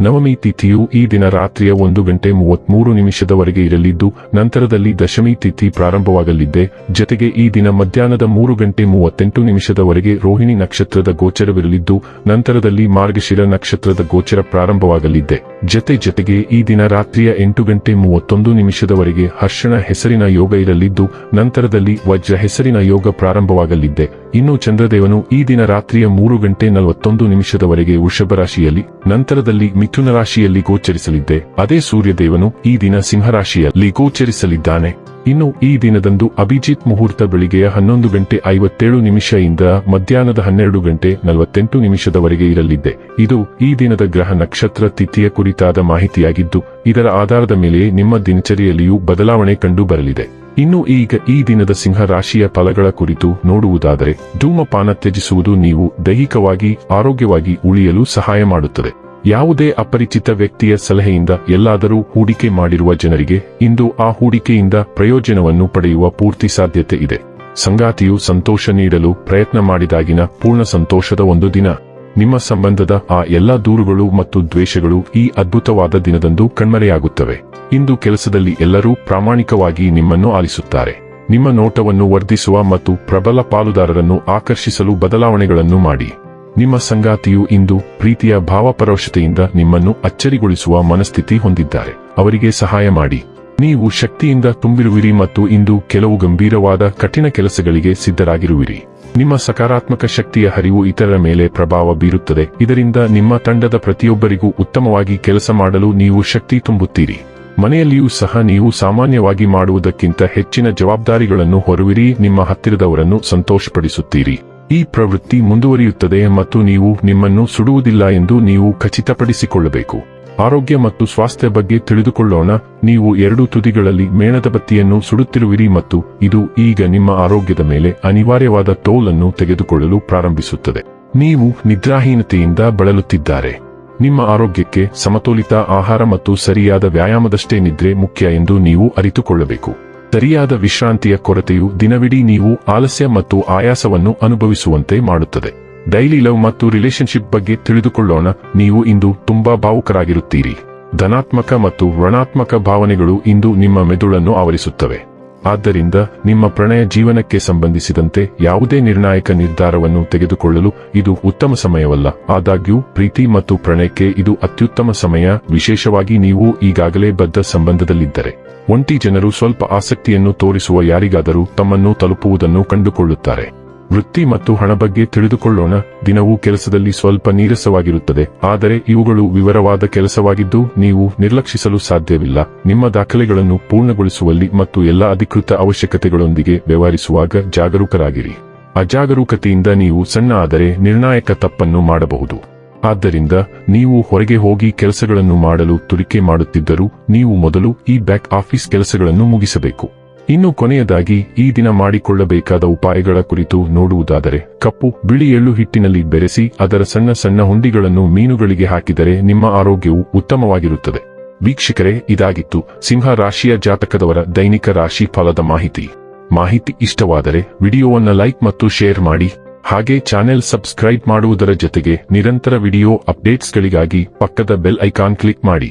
ನವಮಿ ತಿಥಿಯು ಈ ದಿನ ರಾತ್ರಿಯ ಒಂದು ಗಂಟೆ ಮೂವತ್ಮೂರು ನಿಮಿಷದವರೆಗೆ ಇರಲಿದ್ದು, ನಂತರದಲ್ಲಿ ದಶಮಿ ತಿಥಿ ಪ್ರಾರಂಭವಾಗಲಿದ್ದೆ. ಜತೆಗೆ ಈ ದಿನ ಮಧ್ಯಾಹ್ನದ ಮೂರು ಗಂಟೆ ಮೂವತ್ತೆಂಟು ನಿಮಿಷದವರೆಗೆ ರೋಹಿಣಿ ನಕ್ಷತ್ರದ ಗೋಚರವಿರಲಿದ್ದು, ನಂತರದಲ್ಲಿ ಮಾರ್ಗಶಿರ ನಕ್ಷತ್ರದ ಗೋಚರ ಪ್ರಾರಂಭವಾಗಲಿದ್ದೆ. ಜತೆ ಜತೆಗೆ ಈ ದಿನ ರಾತ್ರಿಯ ಎಂಟು ಗಂಟೆ ಮೂವತ್ತೊಂದು ನಿಮಿಷದವರೆಗೆ ಹರ್ಷಣ ಹೆಸರಿನ ಯೋಗ ಇರಲಿದ್ದು, ನಂತರದಲ್ಲಿ ವಜ್ರ ಹೆಸರಿನ ಯೋಗ ಪ್ರಾರಂಭವಾಗಲಿದ್ದೆ. ಇನ್ನು ಚಂದ್ರದೇವನು ಈ ದಿನ ರಾತ್ರಿಯ ಮೂರು ಗಂಟೆ ನಲವತ್ತೊಂದು ನಿಮಿಷದವರೆಗೆ ವೃಷಭ ರಾಶಿಯಲ್ಲಿ, ನಂತರದಲ್ಲಿ ಮಿಥುನ ರಾಶಿಯಲ್ಲಿ ಗೋಚರಿಸಲಿದ್ದೆ. ಅದೇ ಸೂರ್ಯದೇವನು ಈ ದಿನ ಸಿಂಹರಾಶಿಯಲ್ಲಿ ಗೋಚರಿಸಲಿದ್ದಾನೆ. ಇನ್ನು ಈ ದಿನದಂದು ಅಭಿಜಿತ್ ಮುಹೂರ್ತ ಬೆಳಿಗ್ಗೆಯ ಹನ್ನೊಂದು ಗಂಟೆ ಐವತ್ತೇಳು ನಿಮಿಷ ಇಂದ ಮಧ್ಯಾಹ್ನದ ಹನ್ನೆರಡು ಗಂಟೆ ನಲವತ್ತೆಂಟು ನಿಮಿಷದವರೆಗೆ ಇರಲಿದೆ ಇದು ಈ ದಿನದ ಗ್ರಹ ನಕ್ಷತ್ರ ತಿಥಿಯ ಕುರಿತಾದ ಮಾಹಿತಿಯಾಗಿದ್ದು, ಇದರ ಆಧಾರದ ಮೇಲೆ ನಿಮ್ಮ ದಿನಚರಿಯಲ್ಲಿಯೂ ಬದಲಾವಣೆ ಕಂಡು ಬರಲಿದೆ ಇನ್ನು ಈಗ ಈ ದಿನದ ಸಿಂಹ ರಾಶಿಯ ಫಲಗಳ ಕುರಿತು ನೋಡುವುದಾದರೆ, ಧೂಮಪಾನ ತ್ಯಜಿಸುವುದು ನೀವು ದೈಹಿಕವಾಗಿ, ಆರೋಗ್ಯವಾಗಿ ಉಳಿಯಲು ಸಹಾಯ ಮಾಡುತ್ತದೆ. ಯಾವುದೇ ಅಪರಿಚಿತ ವ್ಯಕ್ತಿಯ ಸಲಹೆಯಿಂದ ಎಲ್ಲಾದರೂ ಹೂಡಿಕೆ ಮಾಡಿರುವ ಜನರಿಗೆ ಇಂದು ಆ ಹೂಡಿಕೆಯಿಂದ ಪ್ರಯೋಜನವನ್ನು ಪಡೆಯುವ ಪೂರ್ತಿ ಸಾಧ್ಯತೆ ಇದೆ. ಸಂಗಾತಿಯು ಸಂತೋಷ ನೀಡಲು ಪ್ರಯತ್ನ ಮಾಡಿದಾಗಿನ ಪೂರ್ಣ ಸಂತೋಷದ ಒಂದು ದಿನ. ನಿಮ್ಮ ಸಂಬಂಧದ ಆ ಎಲ್ಲಾ ದೂರುಗಳು ಮತ್ತು ದ್ವೇಷಗಳು ಈ ಅದ್ಭುತವಾದ ದಿನದಂದು ಕಣ್ಮರೆಯಾಗುತ್ತವೆ. ಇಂದು ಕೆಲಸದಲ್ಲಿ ಎಲ್ಲರೂ ಪ್ರಾಮಾಣಿಕವಾಗಿ ನಿಮ್ಮನ್ನು ಆಲಿಸುತ್ತಾರೆ. ನಿಮ್ಮ ನೋಟವನ್ನು ವರ್ಧಿಸುವ ಮತ್ತು ಪ್ರಬಲ ಪಾಲುದಾರರನ್ನು ಆಕರ್ಷಿಸಲು ಬದಲಾವಣೆಗಳನ್ನು ಮಾಡಿ. ನಿಮ್ಮ ಸಂಗಾತಿಯು ಇಂದು ಪ್ರೀತಿಯ ಭಾವಪರೋಶತೆಯಿಂದ ನಿಮ್ಮನ್ನು ಅಚ್ಚರಿಗೊಳಿಸುವ ಮನಸ್ಥಿತಿ ಹೊಂದಿದ್ದಾರೆ. ಅವರಿಗೆ ಸಹಾಯ ಮಾಡಿ. ನೀವು ಶಕ್ತಿಯಿಂದ ತುಂಬಿರುವಿರಿ ಮತ್ತು ಇಂದು ಕೆಲವು ಗಂಭೀರವಾದ ಕಠಿಣ ಕೆಲಸಗಳಿಗೆ ಸಿದ್ಧರಾಗಿರುವಿರಿ. ನಿಮ್ಮ ಸಕಾರಾತ್ಮಕ ಶಕ್ತಿಯ ಹರಿವು ಇತರರ ಮೇಲೆ ಪ್ರಭಾವ ಬೀರುತ್ತದೆ. ಇದರಿಂದ ನಿಮ್ಮ ತಂಡದ ಪ್ರತಿಯೊಬ್ಬರಿಗೂ ಉತ್ತಮವಾಗಿ ಕೆಲಸ ಮಾಡಲು ನೀವು ಶಕ್ತಿ ತುಂಬುತ್ತೀರಿ. ಮನೆಯಲ್ಲಿಯೂ ಸಹ ನೀವು ಸಾಮಾನ್ಯವಾಗಿ ಮಾಡುವುದಕ್ಕಿಂತ ಹೆಚ್ಚಿನ ಜವಾಬ್ದಾರಿಗಳನ್ನು ಹೊರುವಿರಿ. ನಿಮ್ಮ ಹತ್ತಿರದವರನ್ನು ಸಂತೋಷಪಡಿಸುತ್ತೀರಿ. ಈ ಪ್ರವೃತ್ತಿ ಮುಂದುವರಿಯುತ್ತದೆ ಮತ್ತು ನೀವು ನಿಮ್ಮನ್ನು ಸುಡುವುದಿಲ್ಲ ಎಂದು ನೀವು ಖಚಿತಪಡಿಸಿಕೊಳ್ಳಬೇಕು. ಆರೋಗ್ಯ ಮತ್ತು ಸ್ವಾಸ್ಥ್ಯ ಬಗ್ಗೆ ತಿಳಿದುಕೊಳ್ಳೋಣ. ನೀವು ಎರಡು ತುದಿಗಳಲ್ಲಿ ಮೇಣದ ಬತ್ತಿಯನ್ನು ಸುಡುತ್ತಿರುವಿರಿ ಮತ್ತು ಇದು ಈಗ ನಿಮ್ಮ ಆರೋಗ್ಯದ ಮೇಲೆ ಅನಿವಾರ್ಯವಾದ ತೋಲನ್ನು ತೆಗೆದುಕೊಳ್ಳಲು ಪ್ರಾರಂಭಿಸುತ್ತದೆ. ನೀವು ನಿದ್ರಾಹೀನತೆಯಿಂದ ಬಳಲುತ್ತಿದ್ದಾರೆ. ನಿಮ್ಮ ಆರೋಗ್ಯಕ್ಕೆ ಸಮತೋಲಿತ ಆಹಾರ ಮತ್ತು ಸರಿಯಾದ ವ್ಯಾಯಾಮದಷ್ಟೇ ನಿದ್ರೆ ಮುಖ್ಯ ಎಂದು ನೀವು ಅರಿತುಕೊಳ್ಳಬೇಕು. ಸರಿಯಾದ ವಿಶ್ರಾಂತಿಯ ಕೊರತೆಯು ದಿನವಿಡೀ ನೀವು ಆಲಸ್ಯ ಮತ್ತು ಆಯಾಸವನ್ನು ಅನುಭವಿಸುವಂತೆ ಮಾಡುತ್ತದೆ. ಡೈಲಿ ಲವ್ ಮತ್ತು ರಿಲೇಶನ್ಶಿಪ್ ಬಗ್ಗೆ ತಿಳಿದುಕೊಳ್ಳೋಣ. ನೀವು ಇಂದು ತುಂಬಾ ಭಾವುಕರಾಗಿರುತ್ತೀರಿ. ಧನಾತ್ಮಕ ಮತ್ತು ಋಣಾತ್ಮಕ ಭಾವನೆಗಳು ಇಂದು ನಿಮ್ಮ ಮೆದುಳನ್ನು ಆವರಿಸುತ್ತವೆ. ಆದ್ದರಿಂದ ನಿಮ್ಮ ಪ್ರಣಯ ಜೀವನಕ್ಕೆ ಸಂಬಂಧಿಸಿದಂತೆ ಯಾವುದೇ ನಿರ್ಣಾಯಕ ನಿರ್ಧಾರವನ್ನು ತೆಗೆದುಕೊಳ್ಳಲು ಇದು ಉತ್ತಮ ಸಮಯವಲ್ಲ. ಆದಾಗ್ಯೂ, ಪ್ರೀತಿ ಮತ್ತು ಪ್ರಣಯಕ್ಕೆ ಇದು ಅತ್ಯುತ್ತಮ ಸಮಯ. ವಿಶೇಷವಾಗಿ ನೀವು ಈಗಾಗಲೇ ಬದ್ಧ ಸಂಬಂಧದಲ್ಲಿದ್ದರೆ. ಒಂಟಿ ಜನರು ಸ್ವಲ್ಪ ಆಸಕ್ತಿಯನ್ನು ತೋರಿಸುವ ಯಾರಿಗಾದರೂ ತಮ್ಮನ್ನು ತಲುಪುವುದನ್ನು ಕಂಡುಕೊಳ್ಳುತ್ತಾರೆ. ವೃತ್ತಿ ಮತ್ತು ಹಣ ಬಗ್ಗೆ ತಿಳಿದುಕೊಳ್ಳೋಣ. ದಿನವೂ ಕೆಲಸದಲ್ಲಿ ಸ್ವಲ್ಪ ನೀರಸವಾಗಿರುತ್ತದೆ. ಆದರೆ ಇವುಗಳು ವಿವರವಾದ ಕೆಲಸವಾಗಿದ್ದು ನೀವು ನಿರ್ಲಕ್ಷಿಸಲು ಸಾಧ್ಯವಿಲ್ಲ. ನಿಮ್ಮ ದಾಖಲೆಗಳನ್ನು ಪೂರ್ಣಗೊಳಿಸುವಲ್ಲಿ ಮತ್ತು ಎಲ್ಲ ಅಧಿಕೃತ ಅವಶ್ಯಕತೆಗಳೊಂದಿಗೆ ವ್ಯವಹರಿಸುವಾಗ ಜಾಗರೂಕರಾಗಿರಿ. ಅಜಾಗರೂಕತೆಯಿಂದ ನೀವು ಸಣ್ಣ ಆದರೆ ನಿರ್ಣಾಯಕ ತಪ್ಪನ್ನು ಮಾಡಬಹುದು. ಆದ್ದರಿಂದ ನೀವು ಹೊರಗೆ ಹೋಗಿ ಕೆಲಸಗಳನ್ನು ಮಾಡಲು ತುರಿಕೆ ಮಾಡುತ್ತಿದ್ದರೂ ನೀವು ಮೊದಲು ಈ ಬ್ಯಾಕ್ ಆಫೀಸ್ ಕೆಲಸಗಳನ್ನು ಮುಗಿಸಬೇಕು. ಇನ್ನು ಕೊನೆಯದಾಗಿ ಈ ದಿನ ಮಾಡಿಕೊಳ್ಳಬೇಕಾದ ಉಪಾಯಗಳ ಕುರಿತು ನೋಡುವುದಾದರೆ, ಕಪ್ಪು ಬಿಳಿ ಎಳ್ಳು ಹಿಟ್ಟಿನಲ್ಲಿ ಬೆರೆಸಿ ಅದರ ಸಣ್ಣ ಸಣ್ಣ ಹುಂಡಿಗಳನ್ನು ಮೀನುಗಳಿಗೆ ಹಾಕಿದರೆ ನಿಮ್ಮ ಆರೋಗ್ಯವು ಉತ್ತಮವಾಗಿರುತ್ತದೆ. ವೀಕ್ಷಕರೇ, ಇದಾಗಿತ್ತು ಸಿಂಹ ರಾಶಿಯ ಜಾತಕದವರ ದೈನಿಕ ರಾಶಿ ಫಲದ ಮಾಹಿತಿ. ಮಾಹಿತಿ ಇಷ್ಟವಾದರೆ ವಿಡಿಯೋವನ್ನ ಲೈಕ್ ಮತ್ತು ಶೇರ್ ಮಾಡಿ, ಹಾಗೆ ಚಾನೆಲ್ ಸಬ್ಸ್ಕ್ರೈಬ್ ಮಾಡುವುದರ ಜೊತೆಗೆ ನಿರಂತರ ವಿಡಿಯೋ ಅಪ್ಡೇಟ್ಸ್ಗಳಿಗಾಗಿ ಪಕ್ಕದ ಬೆಲ್ ಐಕಾನ್ ಕ್ಲಿಕ್ ಮಾಡಿ.